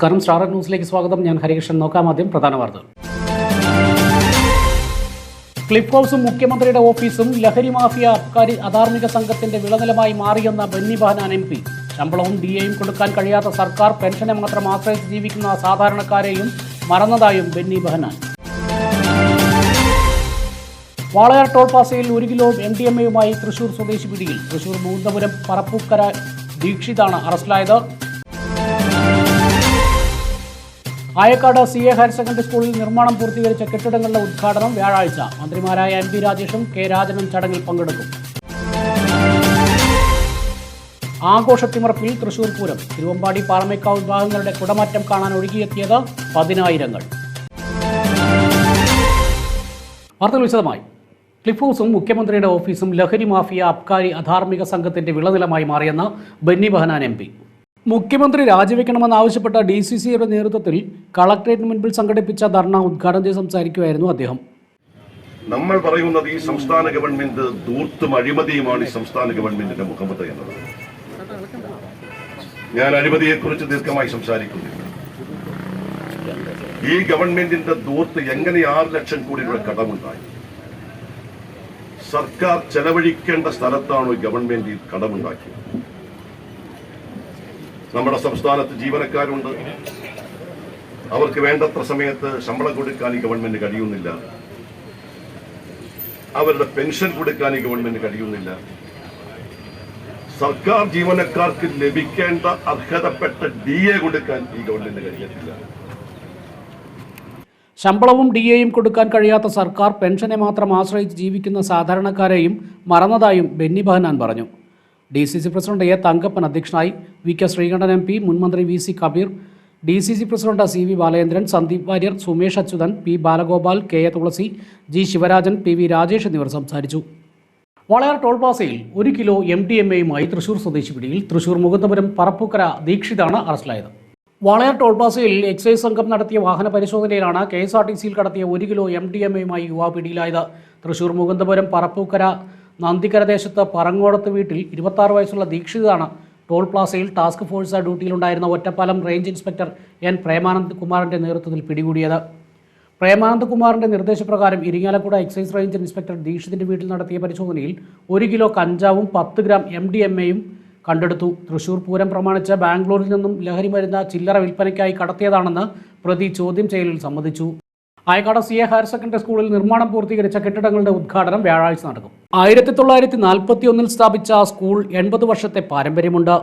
നമസ്കാരം. സ്റ്റാർ ന്യൂസിലേക്ക് സ്വാഗതം. ഞാൻ ഹരികൃഷ്ണൻ. നോക്കാം ആദ്യം പ്രധാന വാർത്തകൾ. ക്ലിഫ് ഹൗസും മുഖ്യമന്ത്രിയുടെ ഓഫീസും ലഹരി മാഫിയ അബ്കാരി അധാർമിക സംഘത്തിന്റെ വിളനിലമായി മാറിയെന്ന ബെന്നി ബഹനാൻ എം പി. ശമ്പളവും ഡി എയും കൊടുക്കാൻ കഴിയാത്ത സർക്കാർ പെൻഷനെ മാത്രം ആശ്രയിച്ച് ജീവിക്കുന്ന സാധാരണക്കാരെയും മറന്നതായും ബെന്നി ബഹനാൻ. വാളയാർ ടോൾ പാസയിൽ ഒരു കിലോ എം ഡി എം എയുമായി തൃശൂർ സ്വദേശി പിടിയിൽ. തൃശൂർ മൂന്നപുരം പറപ്പൂക്കര ദീക്ഷിതാണ് അറസ്റ്റിലായത്. Ayakkad C A higher secondary സ്കൂളിൽ നിർമ്മാണം പൂർത്തീകരിച്ച കെട്ടിടങ്ങളുടെ ഉദ്ഘാടനം വ്യാഴാഴ്ച. മന്ത്രിമാരായ എം പി രാജേഷും കെ രാജനും ചടങ്ങിൽ പങ്കെടുക്കും. ആഘോഷത്തിമർപ്പിൽ തൃശൂർ പൂരം. തിരുവമ്പാടി പാറമേക്കാവ് വിഭാഗങ്ങളുടെ കുടമാറ്റം കാണാൻ ഒഴുകിയെത്തിയത് പതിനായിരങ്ങൾ. വാർത്തകൾ വിശദമായി. ക്ലിഫ് ഹൗസും മുഖ്യമന്ത്രിയുടെ ഓഫീസും ലഹരി മാഫിയ അബ്കാരി അധാർമിക സംഘത്തിന്റെ വിളനിലമായി മാറിയെന്ന് ബെന്നി ബഹനാൻ എം പി. മുഖ്യമന്ത്രി രാജിവെക്കണമെന്നാവശ്യപ്പെട്ട ഡി സി സിയുടെ നേതൃത്വത്തിൽ കളക്ടറേറ്റിന് മുൻപിൽ സംഘടിപ്പിച്ച ധർണ ഉദ്ഘാടനം ചെയ്ത് സംസാരിക്കുകയായിരുന്നു അദ്ദേഹം. നമ്മൾ പറയുന്നത് ഈ സംസ്ഥാന ഗവൺമെന്റ് ധൂർത്തും അഴിമതിയുമാണ് ഈ സംസ്ഥാന ഗവൺമെന്റിന്റെ മുഖമുദ്ര എന്നത്. ഞാൻ അഴിമതിയെക്കുറിച്ച് ദീർഘമായി സംസാരിക്കുന്നില്ല. ഈ ഗവൺമെന്റിന്റെ ദൂർത്ത് എങ്ങനെ ആറ് ലക്ഷം കോടി രൂപ കടമുണ്ടായി? സർക്കാർ ചെലവഴിക്കേണ്ട സ്ഥലത്താണോ ഗവൺമെന്റ് കടമുണ്ടാക്കിയത്? നമ്മുടെ സംസ്ഥാനത്ത് ജീവനക്കാരുണ്ട്. അവർക്ക് വേണ്ടത്ര സമയത്ത് ശമ്പളം കൊടുക്കാൻ ഈ ഗവൺമെന്റ് കഴിയുന്നില്ല. അവരുടെ പെൻഷൻ കൊടുക്കാൻ ഈ ഗവൺമെന്റ് കഴിയുന്നില്ല. സർക്കാർ ജീവനക്കാർക്ക് ലഭിക്കേണ്ട അർഹതപ്പെട്ട ഡി എ കൊടുക്കാൻ ഈ ഗവൺമെന്റ് കഴിയത്തില്ല. ശമ്പളവും ഡി എയും കൊടുക്കാൻ കഴിയാത്ത സർക്കാർ പെൻഷനെ മാത്രം ആശ്രയിച്ച് ജീവിക്കുന്ന സാധാരണക്കാരെയും മറന്നതായും ബെന്നി ബഹനാൻ പറഞ്ഞു. D C C president A Thankappan അധ്യക്ഷനായി V. K. Sreekandan M P മുൻമന്ത്രി V. C. Kabeer D C C president C. V. Balendran Sandeep Warrier Sumesh Achuthan P. Balagopal K. A. Thulasi G. Sivarajan P. V. Rajesh എന്നിവർ സംസാരിച്ചു. Walayar toll പ്ലാസയിൽ ഒരു kilo M D M എയുമായി തൃശൂർ സ്വദേശി പിടിയിൽ തൃശൂർ മുകുന്ദപുരം പറപ്പൂക്കര ദീക്ഷിതാണ് അറസ്റ്റിലായത്. Walayar toll പ്ലാസയിൽ excise സംഘം നടത്തിയ വാഹന പരിശോധനയിലാണ് കെ. എസ്. ആർ. ടി. സിയിൽ കടത്തിയ ഒരു കിലോ എം ഡി എം എയുമായി യുവാവ് പിടിയിലായത്. തൃശൂർ മുകുന്ദപുരം പറപ്പൂക്കര നന്ദിക്കര ദേശത്ത് പറങ്ങോടത്ത് വീട്ടിൽ ഇരുപത്താറ് വയസ്സുള്ള ദീക്ഷിതാണ് ടോൾ പ്ലാസയിൽ task force ഡ്യൂട്ടിയിലുണ്ടായിരുന്ന Ottapalam range inspector N Premanand കുമാറിന്റെ നേതൃത്വത്തിൽ പിടികൂടിയത്. പ്രേമാനന്ദ് കുമാറിന്റെ നിർദ്ദേശപ്രകാരം ഇരിങ്ങാലക്കുട എക്സൈസ് റേഞ്ച് ഇൻസ്പെക്ടർ ദീക്ഷിതിന്റെ വീട്ടിൽ നടത്തിയ പരിശോധനയിൽ ഒരു കിലോ കഞ്ചാവും പത്ത് ഗ്രാം എം ഡി എം എയും കണ്ടെടുത്തു. തൃശൂർ പൂരം പ്രമാണിച്ച് ബാംഗ്ലൂരിൽ നിന്നും ലഹരി മരുന്ന് ചില്ലറ വിൽപ്പനയ്ക്കായി കടത്തിയതാണെന്ന് പ്രതി ചോദ്യം ചെയ്യലിൽ സമ്മതിച്ചു. Ayakkad C A higher secondary സ്കൂളിൽ നിർമ്മാണം പൂർത്തീകരിച്ച കെട്ടിടങ്ങളുടെ ഉദ്ഘാടനം വ്യാഴാഴ്ച നടക്കും. ആയിരത്തി തൊള്ളായിരത്തി നാൽപ്പത്തി ഒന്നിൽ സ്ഥാപിച്ച സ്കൂൾ എൺപത് വർഷത്തെ പാരമ്പര്യമുണ്ട്.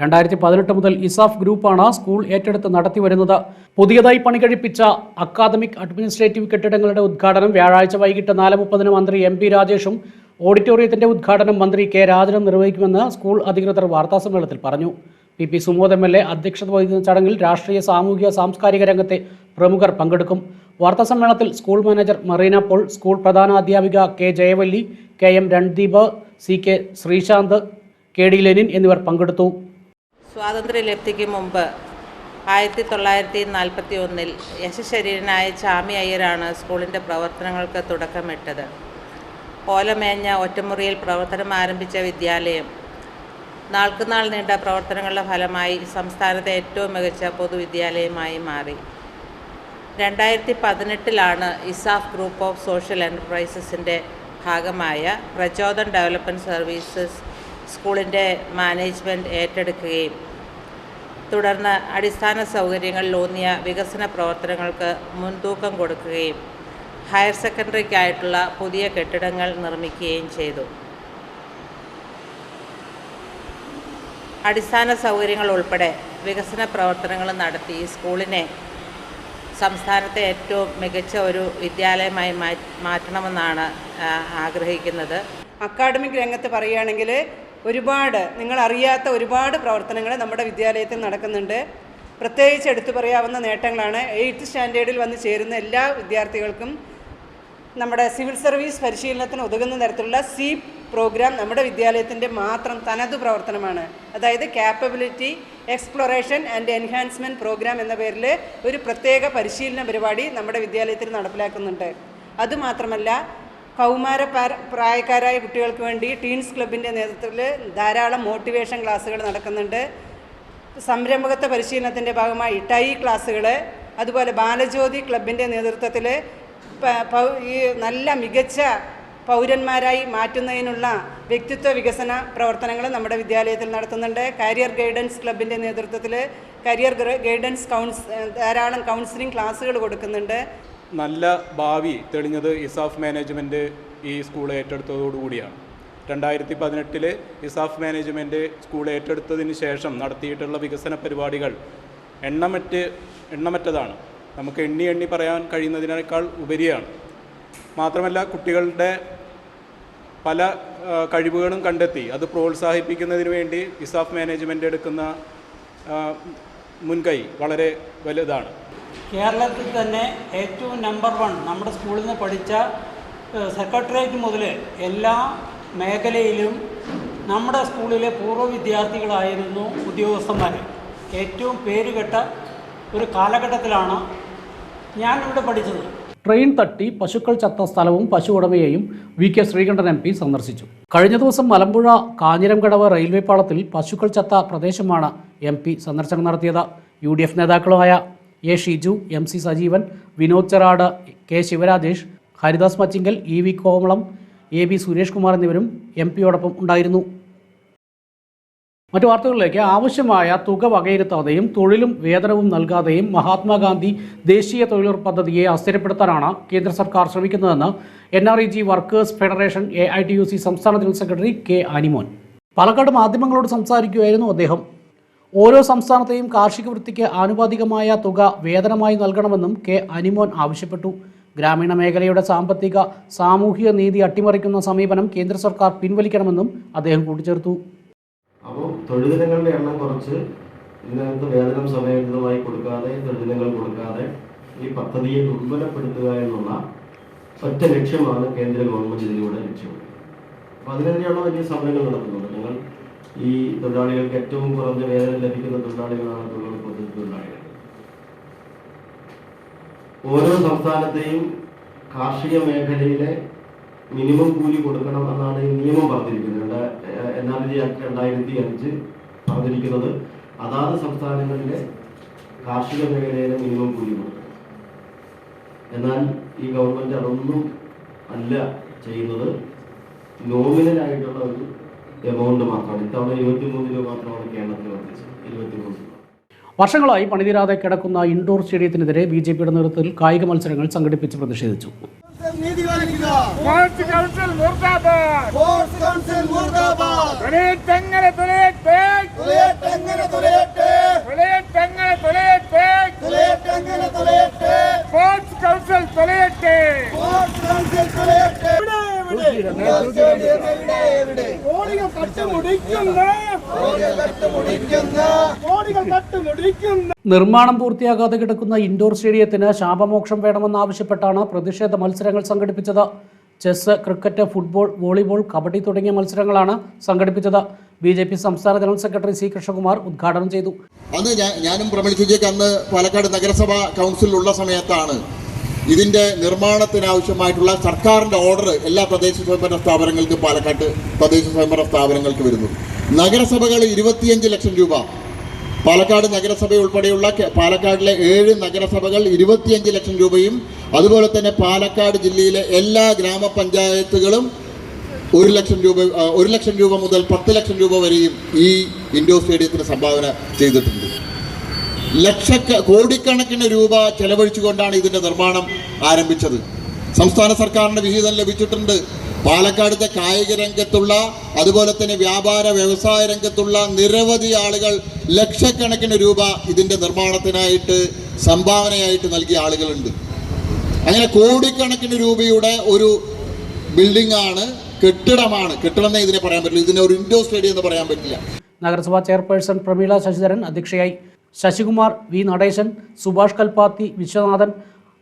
രണ്ടായിരത്തി പതിനെട്ട് മുതൽ ഇസാഫ് ഗ്രൂപ്പാണ് സ്കൂൾ ഏറ്റെടുത്ത് നടത്തിവരുന്നത്. പുതിയതായി പണി കഴിപ്പിച്ച അക്കാദമിക് അഡ്മിനിസ്ട്രേറ്റീവ് കെട്ടിടങ്ങളുടെ ഉദ്ഘാടനം വ്യാഴാഴ്ച വൈകിട്ട് നാല് മുപ്പതിന് മന്ത്രി എം പി രാജേഷും ഓഡിറ്റോറിയത്തിന്റെ ഉദ്ഘാടനം മന്ത്രി കെ രാജനും നിർവഹിക്കുമെന്ന് സ്കൂൾ അധികൃതർ വാർത്താസമ്മേളനത്തിൽ പറഞ്ഞു. P P Sumod M L A അധ്യക്ഷത വഹിക്കുന്ന ചടങ്ങിൽ രാഷ്ട്രീയ സാമൂഹിക സാംസ്കാരിക രംഗത്തെ പ്രമുഖർ പങ്കെടുക്കും. വാർത്താസമ്മേളനത്തിൽ school manager Marina Paul school പ്രധാനാധ്യാപിക K Jayavalli K M Randeep C K Sreesanth K D Lenin എന്നിവർ പങ്കെടുത്തു. സ്വാതന്ത്ര്യലബ്ധിക്ക് മുമ്പ് ആയിരത്തി തൊള്ളായിരത്തി നാൽപ്പത്തി ഒന്നിൽ യശശരീരനായ ചാമി അയ്യരാണ് സ്കൂളിന്റെ പ്രവർത്തനങ്ങൾക്ക് തുടക്കമിട്ടത്. ഓലമേഞ്ഞ ഒറ്റമുറിയിൽ പ്രവർത്തനം ആരംഭിച്ച വിദ്യാലയം. നാൾക്കുനാൾ നീണ്ട പ്രവർത്തനങ്ങളുടെ ഫലമായി സംസ്ഥാനത്തെ ഏറ്റവും മികച്ച പൊതുവിദ്യാലയമായി മാറി. രണ്ടായിരത്തി പതിനെട്ടിലാണ് ഇസാഫ് ഗ്രൂപ്പ് ഓഫ് സോഷ്യൽ എന്റർപ്രൈസസിന്റെ ഭാഗമായ പ്രചോദൻ ഡെവലപ്മെന്റ് സർവീസസ് സ്കൂളിന്റെ മാനേജ്മെന്റ് ഏറ്റെടുക്കുകയും തുടർന്ന് അടിസ്ഥാന സൗകര്യങ്ങളിലൂന്നിയ വികസന പ്രവർത്തനങ്ങൾക്ക് മുൻതൂക്കം കൊടുക്കുകയും ഹയർ സെക്കൻഡറിക്കായിട്ടുള്ള പുതിയ കെട്ടിടങ്ങൾ നിർമ്മിക്കുകയും ചെയ്തു. അടിസ്ഥാന സൗകര്യങ്ങൾ ഉൾപ്പെടെ വികസന പ്രവർത്തനങ്ങൾ നടത്തി സ്കൂളിനെ സംസ്ഥാനത്തെ ഏറ്റവും മികച്ച ഒരു വിദ്യാലയമായി മാറ്റണമെന്നാണ് ആഗ്രഹിക്കുന്നത്. അക്കാഡമിക് രംഗത്ത് പറയുകയാണെങ്കിൽ ഒരുപാട് നിങ്ങൾ അറിയാത്ത ഒരുപാട് പ്രവർത്തനങ്ങൾ നമ്മുടെ വിദ്യാലയത്തിൽ നടക്കുന്നുണ്ട്. പ്രത്യേകിച്ച് എടുത്തു പറയാവുന്ന നേട്ടങ്ങളാണ്. എയ്ത്ത് സ്റ്റാൻഡേർഡിൽ വന്ന് ചേരുന്ന എല്ലാ വിദ്യാർത്ഥികൾക്കും നമ്മുടെ സിവിൽ സർവീസ് പരിശീലനത്തിന് ഉതകുന്ന തരത്തിലുള്ള സി പ്രോഗ്രാം നമ്മുടെ വിദ്യാലയത്തിന്റെ മാത്രം തനതു പ്രവർത്തനമാണ്. അതായത് capability exploration and enhancement programme എന്ന പേരിൽ ഒരു പ്രത്യേക പരിശീലന പരിപാടി നമ്മുടെ വിദ്യാലയത്തിൽ നടപ്പിലാക്കുന്നുണ്ട്. അതുമാത്രമല്ല കൗമാര പ്രായക്കാരായ കുട്ടികൾക്ക് വേണ്ടി ടീൻസ് ക്ലബിന്റെ നേതൃത്വത്തിൽ ധാരാളം മോട്ടിവേഷൻ ക്ലാസ്സുകൾ നടക്കുന്നുണ്ട്. സംരംഭകത്വ പരിശീലനത്തിന്റെ ഭാഗമായി ടൈ ക്ലാസ്സുകൾ അതുപോലെ ബാലജ്യോതി ക്ലബിന്റെ നേതൃത്വത്തിൽ ഈ നല്ല മികച്ച പൗരന്മാരായി മാറ്റുന്നതിനുള്ള വ്യക്തിത്വ വികസന പ്രവർത്തനങ്ങൾ നമ്മുടെ വിദ്യാലയത്തിൽ നടത്തുന്നുണ്ട്. കരിയർ ഗൈഡൻസ് ക്ലബിന്റെ നേതൃത്വത്തിൽ കരിയർ ഗൈഡൻസ് കൗൺസ് ധാരാളം കൗൺസിലിംഗ് ക്ലാസ്സുകൾ കൊടുക്കുന്നുണ്ട്. നല്ല ഭാവി തെളിഞ്ഞത് ഇസാഫ് മാനേജ്മെന്റ് ഈ സ്കൂൾ ഏറ്റെടുത്തതോടുകൂടിയാണ് രണ്ടായിരത്തി പതിനെട്ടിൽ ഇസാഫ് മാനേജ്മെന്റ് സ്കൂൾ ഏറ്റെടുത്തതിന് ശേഷം നടത്തിയിട്ടുള്ള വികസന പരിപാടികൾ എണ്ണമറ്റ് എണ്ണമറ്റതാണ്. നമുക്ക് എണ്ണി എണ്ണി പറയാൻ കഴിയുന്നതിനേക്കാൾ ഉപരിയാണ്. മാത്രമല്ല കുട്ടികളുടെ പല കഴിവുകളും കണ്ടെത്തി. അത് പ്രോത്സാഹിപ്പിക്കുന്നതിന് വേണ്ടി ഇസാഫ് മാനേജ്മെന്റ് എടുക്കുന്ന മുൻകൈ വളരെ വലുതാണ്. കേരളത്തിൽ തന്നെ ഏറ്റവും നമ്പർ വൺ നമ്മുടെ സ്കൂളിൽ നിന്ന് പഠിച്ച സെക്രട്ടേറിയറ്റ് മുതൽ എല്ലാ മേഖലയിലും നമ്മുടെ സ്കൂളിലെ പൂർവ വിദ്യാർത്ഥികളായിരുന്നു ഉദ്യോഗസ്ഥന്മാർ ഏറ്റവും പേരുകെട്ട ഒരു കാലഘട്ടത്തിലാണ് ഞാനിവിടെ പഠിച്ചത്. ട്രെയിൻ തട്ടി പശുക്കൾ ചത്ത സ്ഥലവും പശു ഉടമയെയും V K Sreekandan M P സന്ദർശിച്ചു. കഴിഞ്ഞ ദിവസം മലമ്പുഴ കാഞ്ഞിരംകടവ് റെയിൽവേ പാളത്തിൽ പശുക്കൾ ചത്ത പ്രദേശമാണ് എം പി സന്ദർശനം നടത്തിയത്. U D F നേതാക്കളുമായ A Shiju M C Sajeevan Vinod Cherad K Sivarajesh Haridas Machingal E V Komalam A B Suresh Kumar എന്നിവരും എം പിയോടൊപ്പം ഉണ്ടായിരുന്നു. മറ്റു വാർത്തകളിലേക്ക്. ആവശ്യമായ തുക വകയിരുത്താതെയും തൊഴിലും വേതനവും നൽകാതെയും മഹാത്മാഗാന്ധി ദേശീയ തൊഴിലുറപ്പ് പദ്ധതിയെ അസ്ഥിരപ്പെടുത്താനാണ് കേന്ദ്ര സർക്കാർ ശ്രമിക്കുന്നതെന്ന് N R E G workers federation A I T U C സംസ്ഥാന general secretary K Animon. Palakkad മാധ്യമങ്ങളോട് സംസാരിക്കുകയായിരുന്നു അദ്ദേഹം. ഓരോ സംസ്ഥാനത്തെയും കാർഷിക വൃത്തിക്ക് ആനുപാതികമായ തുക വേതനമായി നൽകണമെന്നും കെ അനിമോൻ ആവശ്യപ്പെട്ടു. ഗ്രാമീണ മേഖലയുടെ സാമ്പത്തിക സാമൂഹിക നീതി അട്ടിമറിക്കുന്ന സമീപനം കേന്ദ്ര സർക്കാർ പിൻവലിക്കണമെന്നും അദ്ദേഹം കൂട്ടിച്ചേർത്തു. അപ്പോൾ തൊഴിലിനങ്ങളുടെ എണ്ണം കുറച്ച് ഇതിനകത്ത് വേതനം സമയബന്ധിതമായി കൊടുക്കാതെ തൊഴിലിനങ്ങൾ കൊടുക്കാതെ ഈ പദ്ധതിയെ ദുർബലപ്പെടുത്തുക എന്നുള്ള ഒറ്റ ലക്ഷ്യമാണ് കേന്ദ്ര ഗവൺമെന്റ് ഇതിലൂടെ ലക്ഷ്യമിടുന്നത്. അപ്പോൾ അതിനെതിരെയുള്ള വലിയ സമരങ്ങൾ നടത്തുന്നുണ്ട് ഞങ്ങൾ ഈ തൊഴിലാളികൾക്ക് ഏറ്റവും കുറഞ്ഞ വേതനം ലഭിക്കുന്ന തൊഴിലാളികളാണ് തൊഴിലുറപ്പ് പദ്ധതി തൊഴിലാളികൾ. ഓരോ സംസ്ഥാനത്തെയും കാർഷിക മേഖലയിലെ മിനിമം കൂലി കൊടുക്കണം എന്നാണ് നിയമം പറഞ്ഞിരിക്കുന്നത്. എൻ ആർ ജി ആക്ട് രണ്ടായിരത്തി അഞ്ച് പറഞ്ഞിരിക്കുന്നത് അതാത് സംസ്ഥാനങ്ങളിലെ കാർഷിക മേഖലയിലെ മിനിമം കൂലി കൊടുക്കണം. എന്നാൽ ഈ ഗവൺമെന്റ് അതൊന്നും അല്ല ചെയ്യുന്നത്. നോമിനലായിട്ടുള്ള ഒരു എമൗണ്ട് മാത്രമാണ്. ഇത്തവണ ഇരുപത്തി മൂന്ന് രൂപ മാത്രമാണ് കേരളത്തിൽ വർദ്ധിച്ചത്. ഇരുപത്തി മൂന്ന് വർഷങ്ങളായി പണിതീരാതെ കിടക്കുന്ന ഇൻഡോർ സ്റ്റേഡിയത്തിനെതിരെ ബി ജെ പിയുടെ നേതൃത്വത്തിൽ കായിക മത്സരങ്ങൾ സംഘടിപ്പിച്ച് പ്രതിഷേധിച്ചു. நீதி வழங்குகிறோம் கோர்ட் கவுன்சில் முர்தாபாத். கோர்ட் கவுன்சில் முர்தாபாத். துளே தங்கல துளே பேக் துளே தங்கல துளே பேக் துளே தங்கல துளே பேக் துளே കോടികൾ കട്ടുമുടിക്കുന്ന കോടികൾ കട്ടുമുടിക്കുന്ന നിർമ്മാണം പൂർത്തിയാകാതെ കിടക്കുന്ന ഇൻഡോർ സ്റ്റേഡിയത്തിന് ശാപമോക്ഷം വേണമെന്നാവശ്യപ്പെട്ടാണ് പ്രതിഷേധ മത്സരങ്ങൾ സംഘടിപ്പിച്ചത്. Chess cricket football volleyball kabaddi തുടങ്ങിയ മത്സരങ്ങളാണ് സംഘടിപ്പിച്ചത്. ബി ജെ പി സംസ്ഥാന ജനറൽ സെക്രട്ടറി സി കൃഷ്ണകുമാർ ഉദ്ഘാടനം ചെയ്തു. അന്ന് ഞാനും പ്രമേശ് അന്ന് പാലക്കാട് നഗരസഭാ കൗൺസിലുള്ള സമയത്താണ് ഇതിന്റെ നിർമ്മാണത്തിനാവശ്യമായിട്ടുള്ള സർക്കാരിന്റെ ഓർഡർ എല്ലാ പ്രദേശ സ്വയംഭരണ സ്ഥാപനങ്ങൾക്കും പാലക്കാട്ട് പ്രദേശ സ്വയംഭരണ സ്ഥാപനങ്ങൾക്ക് വരുന്നു. നഗരസഭകൾ ഇരുപത്തിയഞ്ച് ലക്ഷം രൂപ. പാലക്കാട് നഗരസഭ ഉൾപ്പെടെയുള്ള പാലക്കാടിലെ ഏഴ് നഗരസഭകൾ ഇരുപത്തിയഞ്ച് ലക്ഷം രൂപയും അതുപോലെ തന്നെ പാലക്കാട് ജില്ലയിലെ എല്ലാ ഗ്രാമപഞ്ചായത്തുകളും ഒരു ലക്ഷം രൂപ ഒരു ലക്ഷം രൂപ മുതൽ പത്ത് ലക്ഷം രൂപ വരെയും ഈ ഇൻഡോർ സ്റ്റേഡിയത്തിന് സംഭാവന ചെയ്തിട്ടുണ്ട്. ലക്ഷക്ക കോടിക്കണക്കിന് രൂപ ചെലവഴിച്ചുകൊണ്ടാണ് ഇതിന്റെ നിർമ്മാണം ആരംഭിച്ചത്. സംസ്ഥാന സർക്കാരിന്റെ വിഹിതം ലഭിച്ചിട്ടുണ്ട്. പാലക്കാടത്തെ കായിക രംഗത്തുള്ള അതുപോലെ തന്നെ വ്യാപാര വ്യവസായ രംഗത്തുള്ള നിരവധി ആളുകൾ ലക്ഷക്കണക്കിന് രൂപ ഇതിന്റെ നിർമ്മാണത്തിനായിട്ട് സംഭാവനയായിട്ട് നൽകിയ ആളുകളുണ്ട്. അങ്ങനെ കോടിക്കണക്കിന് രൂപയുടെ ഒരു ബിൽഡിംഗ് ആണ് കെട്ടിടമാണ്. കെട്ടിടം ഇതിനെ പറയാൻ പറ്റില്ല. ഇതിനെ ഒരു ഇൻഡോർ സ്റ്റേഡിയം എന്ന് പറയാൻ പറ്റില്ല. നഗരസഭാ ചെയർപേഴ്സൺ പ്രമീള ശശിധരൻ അധ്യക്ഷയായി. Sasikumar V Natesan Subhash Kalpathi Viswanathan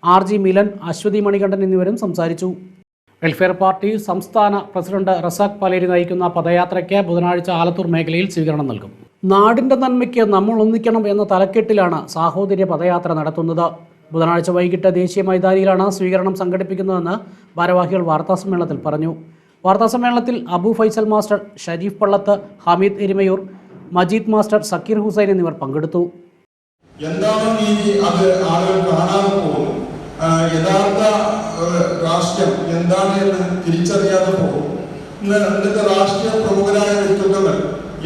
R G Milan Aswathi Manikandan എന്നിവരും സംസാരിച്ചു. വെൽഫെയർ പാർട്ടി സംസ്ഥാന പ്രസിഡന്റ് റസാഖ് പലേരി നയിക്കുന്ന പദയാത്രയ്ക്ക് ബുധനാഴ്ച ആലത്തൂർ മേഖലയിൽ സ്വീകരണം നൽകും. നാടിന്റെ നന്മയ്ക്ക് നമ്മൾ ഒന്നിക്കണം എന്ന തലക്കെട്ടിലാണ് സാഹോദര്യ പദയാത്ര നടത്തുന്നത്. ബുധനാഴ്ച വൈകിട്ട് ദേശീയ മൈതാനിയിലാണ് സ്വീകരണം സംഘടിപ്പിക്കുന്നതെന്ന് ഭാരവാഹികൾ വാർത്താസമ്മേളനത്തിൽ പറഞ്ഞു. വാർത്താസമ്മേളനത്തിൽ അബു ഫൈസൽ മാസ്റ്റർ ഷരീഫ് പള്ളത്ത് ഹമീദ് എരുമയൂർ മജീദ് മാസ്റ്റർ സക്കീർ ഹുസൈൻ എന്നിവർ പങ്കെടുത്തു. എന്താണ് നീതി അത് ആളുകൾ പോകും. യഥാർത്ഥ രാഷ്ട്രീയം എന്താണ് എന്ന് തിരിച്ചറിയാതെ പോകും. ഇന്ന് ഇന്നത്തെ രാഷ്ട്രീയ പ്രമുഖരായ വ്യക്തിത്വങ്ങൾ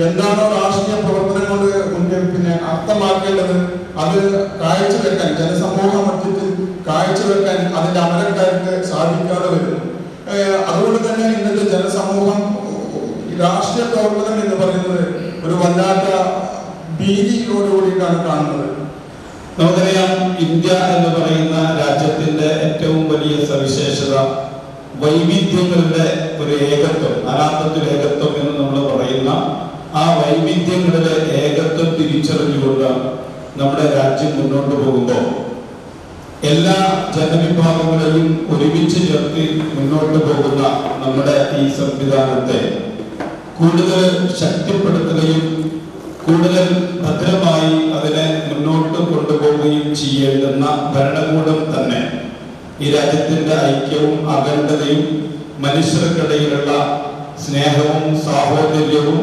എന്താണോ രാഷ്ട്രീയ പ്രവർത്തനം കൊണ്ട് മുന്നിൽ പിന്നെ അർത്ഥമാക്കേണ്ടത് അത് കാഴ്ചവെക്കാൻ ജനസമൂഹ മധ്യത്തിൽ കാഴ്ചവെക്കാൻ അതിന്റെ അമരക്കാർക്ക് സാധിക്കാതെ വരുന്നു അതുകൊണ്ട് തന്നെ ഇന്നത്തെ ജനസമൂഹം രാഷ്ട്രീയ പ്രവർത്തനം എന്ന് പറയുന്നത് ഒരു വല്ലാത്ത ഭീതിയോടുകൂടിയിട്ടാണ് കാണുന്നത്. നമുക്കറിയാം ഇന്ത്യ എന്ന് പറയുന്ന രാജ്യത്തിന്റെ ഏറ്റവും വലിയ സവിശേഷത വൈവിധ്യങ്ങളുടെ ഒരു ഏകത്വം അനാഥത്തിൽ ഏകത്വം എന്ന് നമ്മൾ പറയുന്ന ആ വൈവിധ്യങ്ങളുടെ ഏകത്വം തിരിച്ചറിഞ്ഞുകൊണ്ട് നമ്മുടെ രാജ്യം മുന്നോട്ട് പോകുമ്പോൾ എല്ലാ ജനവിഭാഗങ്ങളെയും ഒരുമിച്ച് ചേർത്ത് മുന്നോട്ട് പോകുന്ന നമ്മുടെ ഈ സംവിധാനത്തെ കൂടുതൽ ശക്തിപ്പെടുത്തുകയും കൂടുതൽ ഭദ്രമായി അതിനെ മുന്നോട്ട് കൊണ്ടുപോവുകയും ചെയ്യേണ്ടുന്ന ഭരണകൂടം തന്നെ. ഈ രാജ്യത്തിന്റെ ഐക്യവും അഖണ്ഡതയും മനുഷ്യർക്കിടയിലുള്ള സ്നേഹവും സാഹോദര്യവും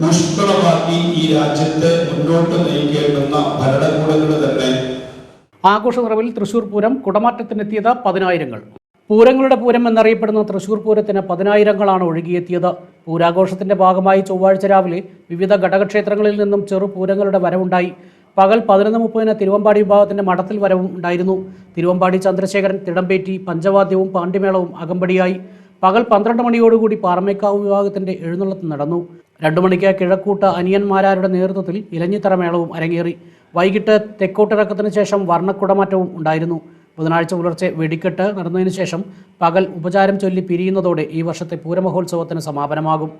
പുഷ്കളമാക്കി ഈ രാജ്യത്തെ മുന്നോട്ട് നയിക്കേണ്ടുന്ന ഭരണകൂടങ്ങൾ തന്നെ. ആഘോഷ നിറവിൽ തൃശൂർ പൂരം കുടമാറ്റത്തിനെത്തിയത് പതിനായിരങ്ങൾ. പൂരങ്ങളുടെ പൂരം എന്നറിയപ്പെടുന്ന തൃശൂർ പൂരത്തിന് പതിനായിരങ്ങളാണ് ഒഴുകിയെത്തിയത്. പൂരാഘോഷത്തിന്റെ ഭാഗമായി ചൊവ്വാഴ്ച രാവിലെ വിവിധ ഘടകക്ഷേത്രങ്ങളിൽ നിന്നും ചെറു പൂരങ്ങളുടെ വരവുണ്ടായി. പകൽ പതിനൊന്ന് മുപ്പതിന് തിരുവമ്പാടി വിഭാഗത്തിന്റെ മഠത്തിൽ വരവും ഉണ്ടായിരുന്നു. തിരുവമ്പാടി ചന്ദ്രശേഖരൻ തിടമ്പേറ്റി പഞ്ചവാദ്യവും പാണ്ഡ്യമേളവും അകമ്പടിയായി. പകൽ പന്ത്രണ്ട് മണിയോടുകൂടി പാറമേക്കാവ് വിഭാഗത്തിന്റെ എഴുന്നള്ളത്ത് നടന്നു. രണ്ടു മണിക്ക് കിഴക്കൂട്ട അനിയന്മാരാരുടെ നേതൃത്വത്തിൽ ഇലഞ്ഞിത്തറമേളവും അരങ്ങേറി. വൈകിട്ട് തെക്കോട്ടിറക്കത്തിന് ശേഷം വർണക്കുടമാറ്റവും ഉണ്ടായിരുന്നു. ബുധനാഴ്ച പുലർച്ചെ വെടിക്കെട്ട് നടന്നതിനു ശേഷം പകൽ ഉപചാരം ചൊല്ലി പിരിയുന്നതോടെ ഈ വർഷത്തെ പൂരമഹോത്സവത്തിന് സമാപനമാകും.